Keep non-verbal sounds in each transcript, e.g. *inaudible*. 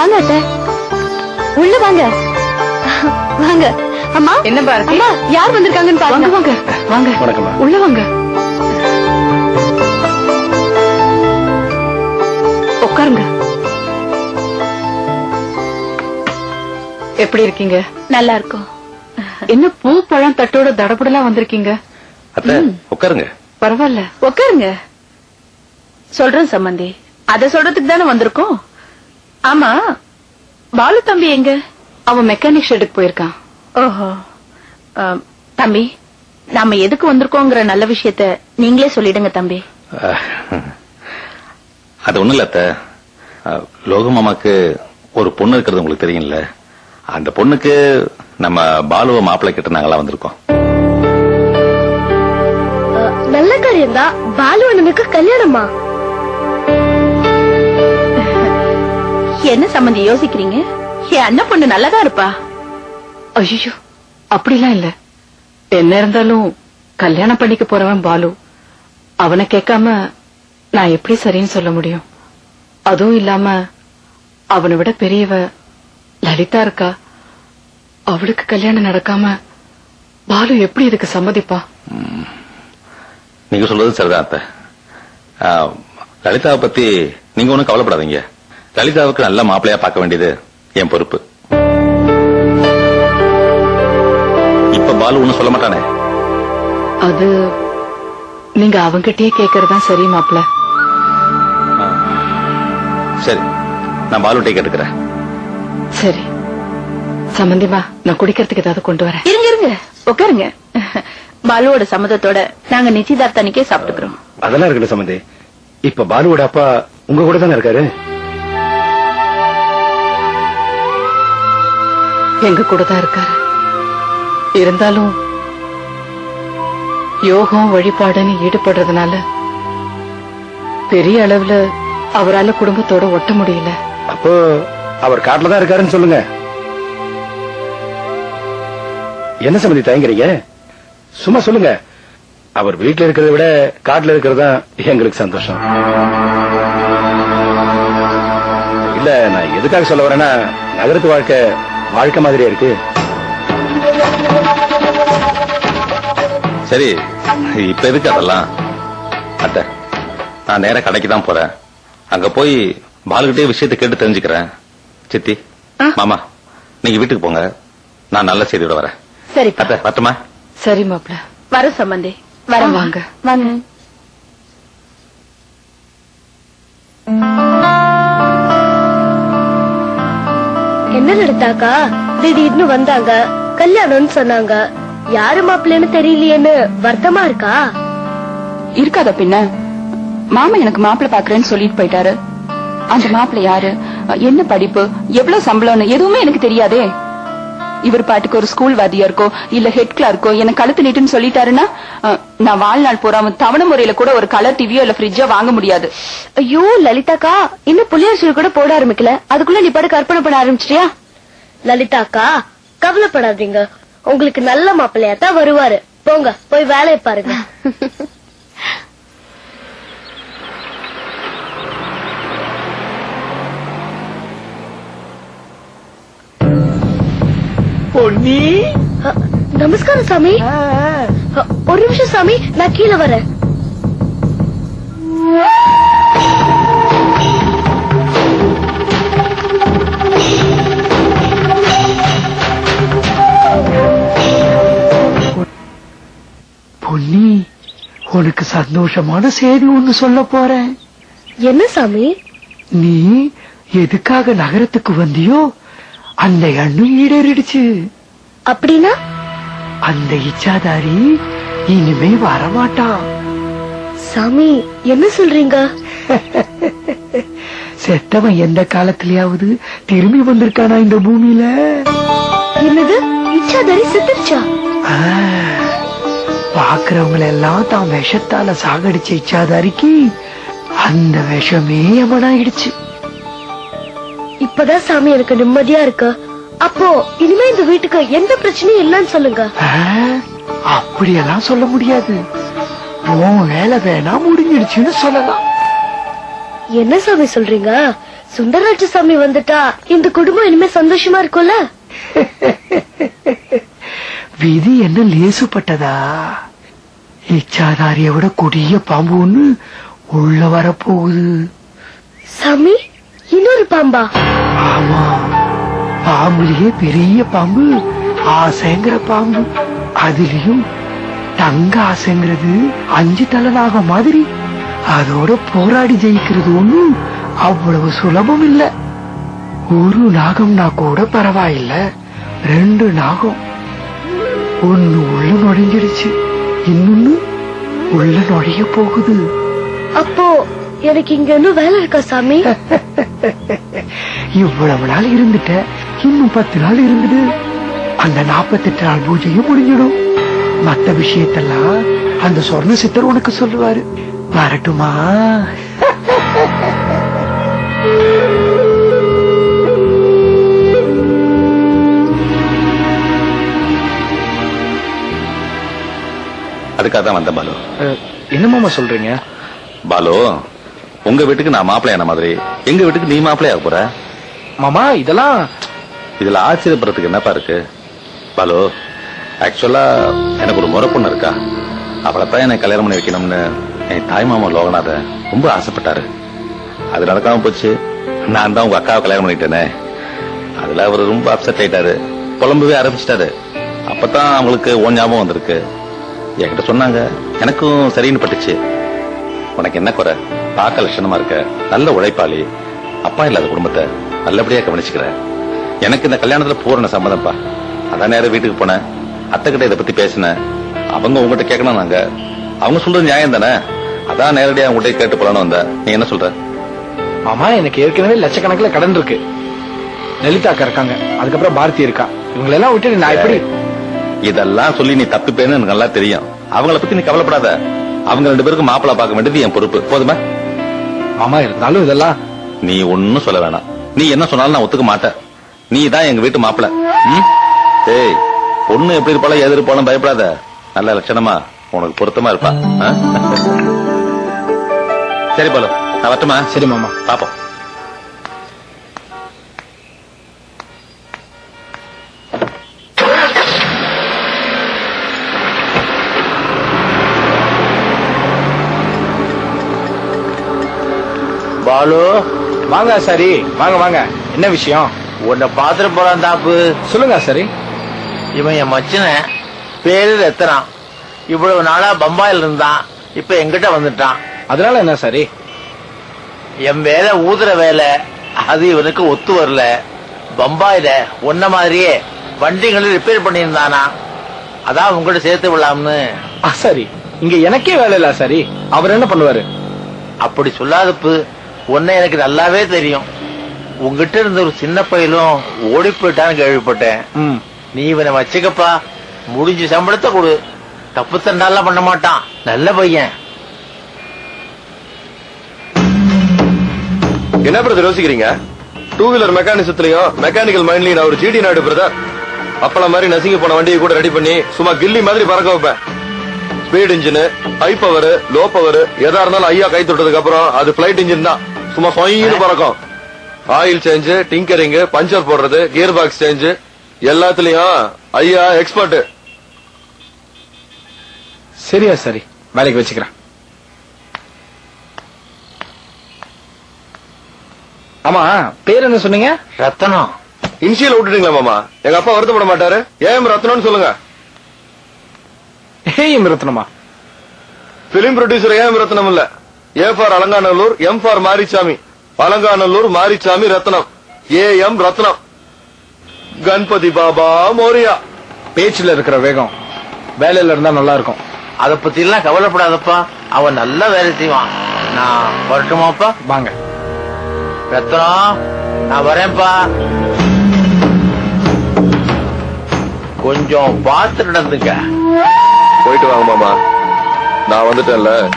வாங்க அத்தை. உள்ள வாங்க. வாங்க. அம்மா. என்ன பாரதி? அம்மா யார் வந்திருக்காங்கன்னு வாங்க பாருங்க. வாங்க வாங்க. வணக்கம்மா உள்ள வாங்க. உட்காருங்க. எப்படி இருக்கீங்க? நல்லா இருக்கும். என்ன பூ பழம் தட்டோட தடபுடலா வந்திருக்கீங்க? அத்தை உட்காருங்க. பரவாயில்ல. உட்காருங்க. சொல்றேன் சம்பந்தி. அத சொல்றதுக்கு தானே வந்திருக்கோம். ஆமா. பாலு தம்பி எங்க? அவன் மெக்கானிக் ஷெட்டுக்கு போயிருக்கான். ஓஹோ. தம்பி நாம எதுக்கு வந்திருக்கோங்கிற நல்ல விஷயத்த நீங்களே சொல்லிடுங்க தம்பி. அது ஒண்ணும் இல்ல அத்தை. லோக மாமாக்கு ஒரு பொண்ணு இருக்கிறது உங்களுக்கு தெரியும்ல. அந்த பொண்ணுக்கு நம்ம பாலுவ மாப்பிள்ளை கிட்ட நாங்கெல்லாம் வந்திருக்கோம். நல்ல காரியம் தான் பாலு அண்ணனுக்கு கல்யாணமா என்ன சம்பந்தி யோசிக்கிறீங்க? என் அண்ணன் பொண்ணு நல்லதா இருப்பா. ஐயோ அப்படிலாம் இல்ல. என்ன இருந்தாலும் கல்யாணம் பண்ணிக்க போறவன் பாலு. அவனை கேட்காம நான் எப்படி சரின்னு சொல்ல முடியும்? அதுவும் இல்லாம அவனை விட பெரியவ லலிதா இருக்கா? அவளுக்கு கல்யாணம் நடக்காம பாலு எப்படி இதுக்கு சம்மதிப்பா? நீங்க சொல்றது சரிதான் அத்தை. லலிதாவை பத்தி நீங்க ஒண்ணும் கவலைப்படாதீங்க. லலிதாவுக்கு நல்ல மாப்பிள்ளையா பார்க்க வேண்டியது என் பொறுப்பு. இப்ப பாலு ஒண்ணும் சொல்ல மாட்டானே. அது நீங்க அவங்கிட்டயே கேக்குறதா சரி மாப்ள சரி நான் பாலுட்டே கேட்டுக்கிறேன். சரி. சம்பந்திமா நான் குடிக்கிறதுக்கு ஏதாவது கொண்டு வரேன். இருங்க இருங்க. உட்காருங்க. பாலுவோட சம்மதத்தோட நாங்க நிச்சயதார்த்த அன்னைக்கே சாப்பிட்டுக்கிறோம். அதெல்லாம் இருக்கட்டும் சம்பந்தி இப்ப பாலுவோட அப்பா உங்க கூட தானே இருக்காரு? எங்க கூட தான் இருக்காரு. இருந்தாலும் யோகம் வழிபாடுன்னு ஈடுபடுறதுனால பெரிய அளவுல அவரால குடும்பத்தோட ஒட்ட முடியல. அப்போ அவர் காட்டுல தான் இருக்காருன்னு சொல்லுங்க. என்ன சமதி தயங்குறீங்க? சும்மா சொல்லுங்க. அவர் வீட்டுல இருக்கிறத விட காட்டுல இருக்கிறது தான் எங்களுக்கு சந்தோஷம். இல்ல நான் எதுக்காக சொல்ல வரேன்னா நகரத்து வாழ்க்கை வாழ்க்கை மாதிரியே இருக்கு. சரி இப்ப எதுக்கு அதெல்லாம்? அத்தை நான் நேரா கடைக்கு தான் போறேன். அங்க போய் பாலுகிட்டே விஷயத்தை கேட்டு தெரிஞ்சுக்கிறேன். சித்தி மாமா நீங்க வீட்டுக்கு போங்க. நான் நல்ல செய்தியோட வரேன். சரி அத்தை வரட்டுமா? சரி மாப்ள வர சம்பந்தி. வர வாங்க. வாங்க. என்ன நடத்தாக்கா திடீர்னு வந்தாங்க. கல்யாணம்னு சொன்னாங்க. யாரு மாப்பிள்ளைன்னு தெரியலையேன்னு வருத்தமா இருக்கா? இருக்காத பின்ன. மாமா எனக்கு மாப்பிள்ள பாக்குறேன்னு சொல்லிட்டு போயிட்டாரு. அந்த மாப்பிள்ள யாரு? என்ன படிப்பு? எவ்வளவு சம்பளம்னு எதுவுமே எனக்கு தெரியாதே. இவர் பாட்டுக்கு ஒரு ஸ்கூல் வாதியா இருக்கோ இல்ல ஹெட் கிளார்க்கோ என்ன கழுத்து நீட்டுன்னு சொல்லிட்டாருன்னா நான் வாழ்நாள் பூராம தவணை முறையில கூட ஒரு கலர் டிவியோ இல்ல ஃப்ரிட்ஜோ வாங்க முடியாது. ஐயோ லலிதாக்கா இன்னும் புளியார் கூட போட ஆரம்பிக்கல. அதுக்குள்ள நீ பாட்டு கற்பனை பண்ண ஆரம்பிச்சிட்டியா? லலிதாக்கா கவலைப்படாதீங்க. உங்களுக்கு நல்ல மாப்பிள்ளையா தான் வருவாரு. போங்க போய் வேலையை பாருங்க. அ, நமஸ்காரம் சாமி. ஒரு நிமிஷம் சாமி நான் கீழே வரேன். பொன்னி உனக்கு சந்தோஷமான செய்தி ஒண்ணு சொல்ல போறேன். என்ன சாமி? நீ எதுக்காக நகரத்துக்கு வந்தியோ அந்த எண்ணம் ஈடேறிடுச்சு. அப்படின்னா? அந்த இச்சாதாரி இனிமே வரமாட்டான். சாமி என்ன சொல்றீங்க? *laughs* செத்தவன் எந்த காலத்திலயாவது திரும்பி வந்திருக்கானா இந்த பூமியில? என்னது? இச்சாதாரி செத்துருச்சா? பாக்குறவங்கள எல்லாம் தான் விஷத்தால சாகடிச்ச இச்சாதாரிக்கு அந்த விஷமே எமனாயிடுச்சு இப்பதான் சாமி எனக்கு நிம்மதியா இருக்கு. அப்போ இனிமே இந்த வீட்டுக்கு எந்த பிரச்சனையும் இல்லைன்னு சொல்லுங்க. அப்படியெல்லாம் சொல்ல முடியாது. உன் வேலை வேணா முடிஞ்சிடுச்சுன்னு சொல்லலாம். என்ன சாமி சொல்றீங்க? சுந்தரராஜசாமி வந்துட்டா இந்த குடும்பம் இனிமே சந்தோஷமா இருக்கும்ல? *laughs* விதி என்ன லேசுப்பட்டதா? இச்சாதாரிய விட கொடிய பாம்பு ஒண்ணு உள்ள வரப்போகுது. சாமி இன்னொரு பாம்பா? ஆமா பாம்புலயே பெரிய பாம்பு ஆசைங்கிற பாம்பு. அதுலயும் தங்க ஆசைங்கிறது அஞ்சு தலை நாகம் மாதிரி. அதோட போராடி ஜெயிக்கிறது ஒண்ணும் அவ்வளவு சுலபம் இல்ல. ஒரு நாகம்னா கூட பரவாயில்ல. ரெண்டு நாகம். ஒண்ணு உள்ள நுழைஞ்சிடுச்சு இன்னொன்னு உள்ள நுழைய போகுது. அப்போ எனக்கு இங்க இன்னும் வேலை இருக்கா சாமி? *laughs* இவ்வளவு நாள் இருந்துட்ட. இன்னும் பத்து நாள் இருந்துடு அந்த நாற்பத்தெட்டு நாள் பூஜையும் முடிஞ்சிடும். மத்த விஷயத்தெல்லாம் அந்த சொர்ண சித்தர் உனக்கு சொல்லுவாரு. வரட்டுமா? அதுக்காக தான் வந்தேன் பாலு. என்னமாமா சொல்றீங்க? பாலு உங்க வீட்டுக்கு நான் மாப்பிள்ளையான மாதிரி எங்க வீட்டுக்கு நீ மாப்பிள்ளையாக போற? மாமா இதெல்லாம் இதுல ஆச்சரியப்படுறதுக்கு என்னப்பா இருக்கு? பாலு ஆக்சுவலா எனக்கு ஒரு முறை பொண்ணு இருக்கா. அவளைத்தான் எனக்கு கல்யாணம் பண்ணி வைக்கணும்னு என் தாய் மாமா லோகநாத ரொம்ப ஆசைப்பட்டாரு. அது நடக்காம போச்சு. நான் தான் உங்க அக்காவை கல்யாணம் பண்ணிட்டேனே அதுல அவர் ரொம்ப அப்செட் ஆயிட்டாரு. புலம்பவே ஆரம்பிச்சிட்டாரு. அப்பதான் அவங்களுக்கு ஓ ஞாபகம் வந்திருக்கு. என்கிட்ட சொன்னாங்க. எனக்கும் சரின்னு பட்டுச்சு. உனக்கு என்ன குறை? பார்க்க லட்சணமா இருக்க. நல்ல உழைப்பாளி. அப்பா இல்லாத குடும்பத்தை நல்லபடியா கவனிச்சுக்கிற. எனக்கு இந்த கல்யாணத்துல பூரண சம்மதம்ப்பா. அதான் நேரம் வீட்டுக்கு போனேன். அத்தை கிட்ட இதை பத்தி பேசினேன். அவங்க உங்ககிட்ட கேட்கணும் நாங்க. அவங்க சொல்றது நியாயம் தானே? அதான் நேரடியா உங்ககிட்ட கேட்டு போலான்னு வந்தேன். நீ என்ன சொல்ற? மாமா எனக்கு ஏற்கனவே லட்சக்கணக்கில் கடன் இருக்கு. லலிதாக்கா இருக்காங்க. அதுக்கப்புறம் பாரதி இருக்கா. இவங்களெல்லாம் விட்டு நான் எப்படி இதெல்லாம் சொல்லி நீ தப்பிப்பேன்னு எனக்கு நல்லா தெரியும். அவங்கள பத்தி நீ கவலைப்படாத. அவங்க ரெண்டு பேருக்கும் மாப்பிளை பார்க்க வேண்டியது என் பொறுப்பு. போதுமா? மாமா இருந்தாலும் இதெல்லாம் நீ ஒன்னும் சொல்ல வேணாம். நீ என்ன சொன்னாலும் நான் ஒத்துக்க மாட்டேன். நீ தான் எங்க வீட்டு மாப்பிள ஏய் பொண்ணு எப்படி இருப்பாலும் எது இருப்பாலும் பயப்படாத. நல்ல லட்சணமா. உனக்கு பொருத்தமா இருப்பா? சரி பாலு. நான் வரட்டுமா? சரி மாமா. பாப்போம். பாலு வாங்க சரி வாங்க வாங்க. என்ன விஷயம்? உன்னை பாத்துட்டு போறான் தாப்பு. சொல்லுங்க சரி இவன் என் மச்சனன் பேரு ரத்தனான் இவ்வளவு நாளா பம்பாயில இருந்தான். இப்ப எங்கிட்ட வந்துட்டான். அதனால என்ன சரி? என் வேலை ஊதுற வேலை அது இவனுக்கு ஒத்து வரல. பம்பாயில உன்ன மாதிரியே வண்டிகளை ரிப்பேர் பண்ணியிருந்தானா. அதான் உங்ககிட்ட சேர்த்து விடலாம்னு. சரி. இங்க எனக்கே வேலை இல்ல சரி. அவர் என்ன பண்ணுவாரு? அப்படி சொல்லாதப்பு. உன்னை எனக்கு நல்லாவே தெரியும். உங்ககிட்ட இருந்த ஒரு சின்ன பையலும் ஓடி போயிட்டான்னு கேள்விப்பட்டேன். நீ இவனை வச்சுக்கப்பா. முடிஞ்ச சம்பளத்தை கொடு. தப்பு தண்டாலாம் பண்ண மாட்டான். நல்ல பையன். என்ன பிரதர் யோசிக்கிறீங்க? டூ வீலர் மெக்கானிசத்திலையும் மெக்கானிக்கல் மைண்ட்லயும் நான் ஒரு ஜிடி நாடு பிரதர் அப்பள மாதிரி நசுங்கி போன வண்டியை கூட ரெடி பண்ணி சும்மா கில்லி மாதிரி பறக்க வைப்பேன். Speed engine high power low power எதா இருந்தாலும் ஐயா கை தொட்டதுக்கு அப்புறம் அது பிளைட் இன்ஜின் தான். சும்மா சொயின்னு பறக்கும். ஆயில் சேஞ்ச் டிங்கரிங் பஞ்சர் போடுறது கியர் பாக்ஸ் சேஞ்ச் எல்லாத்துலயும் ஐயா எக்ஸ்பர்ட் சரியா சரி. வேலைக்கு வச்சுக்கிறேன். ஆமா பேர் என்ன சொன்னீங்க? ரத்தனம். இன்சியல் விட்டுட்டீங்களா மாமா? எங்க அப்பா வருத்தப்பட மாட்டாரு. ஏன் ரத்னம்னு சொல்லுங்க. ஏய் ரத்னமா பிலிம் ப்ரொடியூசர் ஏன் ரத்னம் இல்ல. A for Alanganallur M for Marichami. Alanganallur Marichami Ratnam A M Ratnam Ganapati Bappa Morya. பேச்சுல இருக்கிற வேகம். வேலையில இருந்தா நல்லா இருக்கும். அத பத்தி எல்லாம் கவலைப்படாதப்பா. அவன் நல்ல வேலை செய்வான். நான் வரட்டுமாப்பா? வாங்க. ரத்னம் நான் வரேன்ப்பா. கொஞ்சம் பார்த்து நடந்துக்க. போயிட்டு வாங்க மாமா. நான் வந்துட்டேன்ல.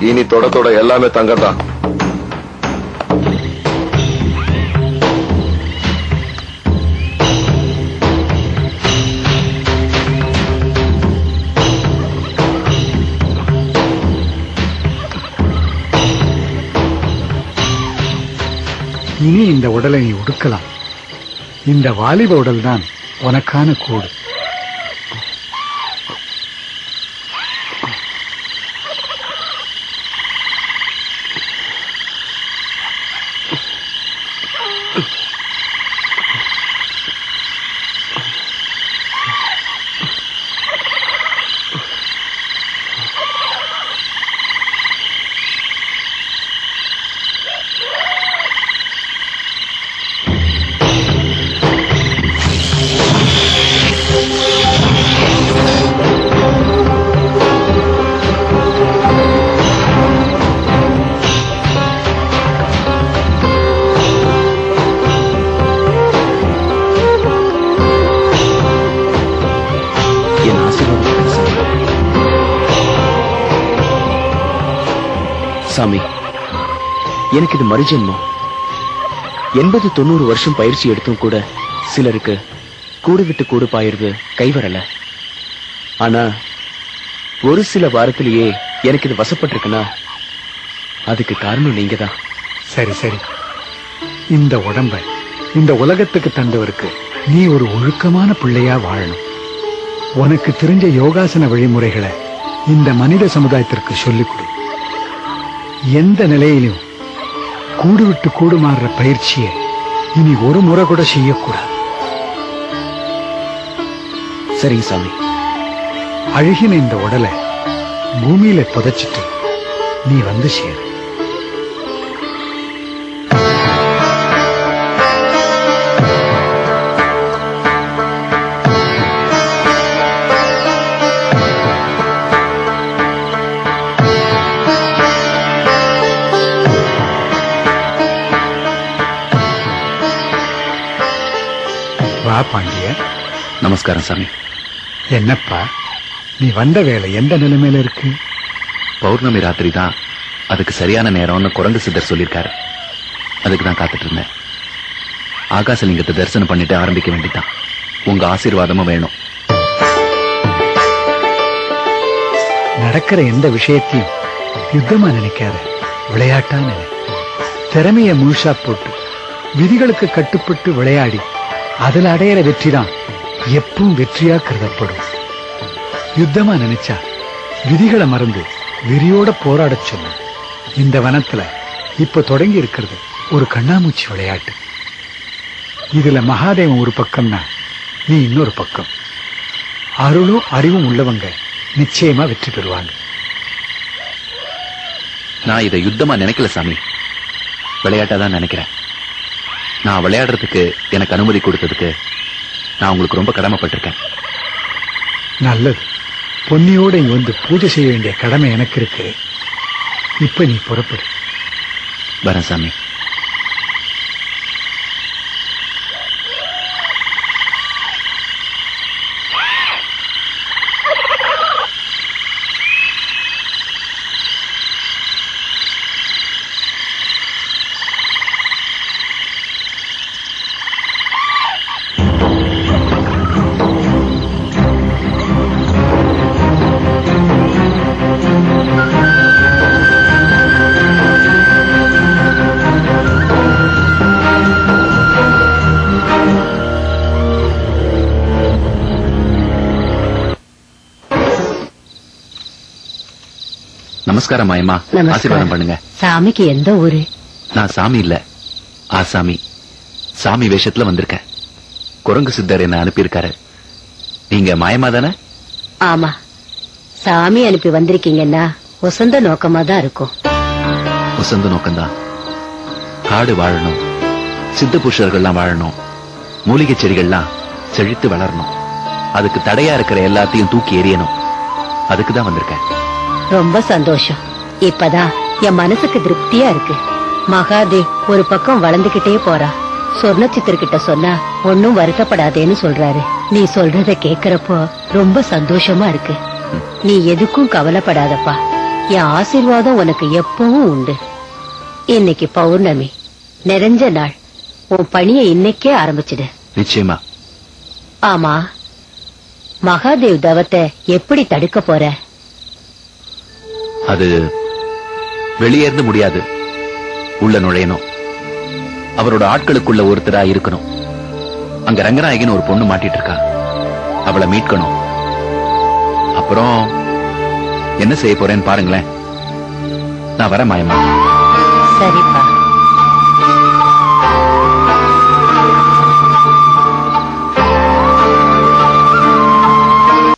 இனி தொட தொட எல்லாமே தங்கத்தான் இனி இந்த உடலை நீ உடுக்கலாம். இந்த வாலிப உடல்தான் உனக்கான கூடு. சாமி. எனக்கு இது மறுஜென்மம் எண்பது தொண்ணூறு வருஷம் பயிற்சி எடுத்தும் கூட சிலருக்கு கூடு விட்டு கூடு பாயிறது கைவரல. ஆனா ஒரு சில வாரத்திலேயே எனக்கு இது வசப்பட்டிருக்குன்னா அதுக்கு காரணம் நீங்க தான் சரி சரி. இந்த உடம்ப இந்த உலகத்துக்கு தந்தவருக்கு நீ ஒரு ஒழுக்கமான பிள்ளையா வாழணும். உனக்கு தெரிஞ்ச யோகாசன வழிமுறைகளை இந்த மனித சமுதாயத்திற்கு சொல்லிக் கொடு. எந்த நிலையிலும் கூடு விட்டு கூடு மாறுற பயிற்சியை இனி ஒரு முறை கூட செய்யக்கூடாது. சரிங்க சாமி. அழுகின இந்த உடலை பூமியில புதைச்சிட்டு நீ வந்து சேரு. பாண்டிய. நமஸ்காரம் சாமி. என்னப்பா நீ வந்த வேலை எந்த நிலைமையில இருக்கு? பௌர்ணமி ராத்திரி தான் அதுக்கு சரியான நேரம்னு குரங்கு சித்தர் சொல்லியிருக்காரு. அதுக்கு தான் காத்துட்டு இருந்தேன். ஆகாசலிங்கத்தை தரிசனம் பண்ணிட்டு ஆரம்பிக்க வேண்டியதான் உங்க ஆசீர்வாதமும் வேணும். நடக்கிற எந்த விஷயத்தையும் யுத்தமா நினைக்காத விளையாட்டா நினை திறமைய முழுசா போட்டு விதிகளுக்கு கட்டுப்பட்டு விளையாடி அதுல அடையிற வெற்றி தான் எப்பவும் வெற்றியா கருதப்படும். யுத்தமா நினைச்சா விதிகளை மறந்து வெறியோட போராடச் சொல்லும் இந்த வனத்துல இப்ப தொடங்கி இருக்கிறது ஒரு கண்ணாமூச்சி விளையாட்டு. இதுல மகாதேவன் ஒரு பக்கம்னா நீ இன்னொரு பக்கம். அருளும் அறிவும் உள்ளவங்க நிச்சயமா வெற்றி பெறுவாங்க. நான் இதை யுத்தமா நினைக்கல சாமி. விளையாட்டா தான் நினைக்கிறேன். நான் விளையாடுறதுக்கு எனக்கு அனுமதி கொடுத்ததுக்கு நான் உங்களுக்கு ரொம்ப கடமைப்பட்டிருக்கேன். நல்லது. பொன்னியோட இங்க வந்து பூஜை செய்ய வேண்டிய கடமை எனக்கு இருக்கு. இப்ப நீ புறப்படு. வரேன் சாமி. நமஸ்காரம் மாயம்மா. ஆசீர்வாதம் பண்ணுங்க. சாமிக்கு எந்த ஊரு? நான் சாமி இல்ல. ஆசாமி. சாமி வேஷத்துல வந்திருக்கேன். குரங்கு சித்தர் என்ன அனுப்பியிருக்காரு. நீங்க மாயமா தானே? ஆமா. சாமி அனுப்பி வந்திருக்கீங்கன்னா உசந்த நோக்கமா தான் இருக்கும். வசந்த நோக்கம்தான். காடு வாழணும். சித்த புருஷர்கள்லாம் வாழணும். மூலிகை செடிகள்லாம் செழித்து வளரணும். அதுக்கு தடையா இருக்கிற எல்லாத்தையும் தூக்கி எறியணும். அதுக்கு தான் வந்திருக்கேன். ரொம்ப சந்தோஷம். இப்பதான் என் மனசுக்கு திருப்தியா இருக்கு. மகாதேவ் ஒரு பக்கம் வளர்ந்துகிட்டே போறா. சொர்ண சித்திரகிட்ட சொன்னா ஒன்னும் வருத்தப்படாதேன்னு சொல்றாரு. நீ சொல்றத கேக்குறப்போ ரொம்ப சந்தோஷமா இருக்கு. நீ எதுக்கும் கவலைப்படாதப்பா. என் ஆசீர்வாதம் உனக்கு எப்பவும் உண்டு. இன்னைக்கு பௌர்ணமி. நிறைஞ்ச நாள். உன் பணியை இன்னைக்கே ஆரம்பிச்சிடு. நிச்சயமா. ஆமா. மகாதேவ் தவத்தை எப்படி தடுக்க போற? அது வெளியே இருந்து முடியாது. உள்ள நுழையணும். அவரோட ஆட்களுக்குள்ள ஒருத்தரா இருக்கணும். அங்க ரங்கநாயகன் ஒரு பொண்ணு மாட்டிட்டு இருக்கா அவளை மீட்கணும். அப்புறம் என்ன செய்ய போறேன்னு பாருங்களேன். நான் வரேன் மாயமா சரிப்பா.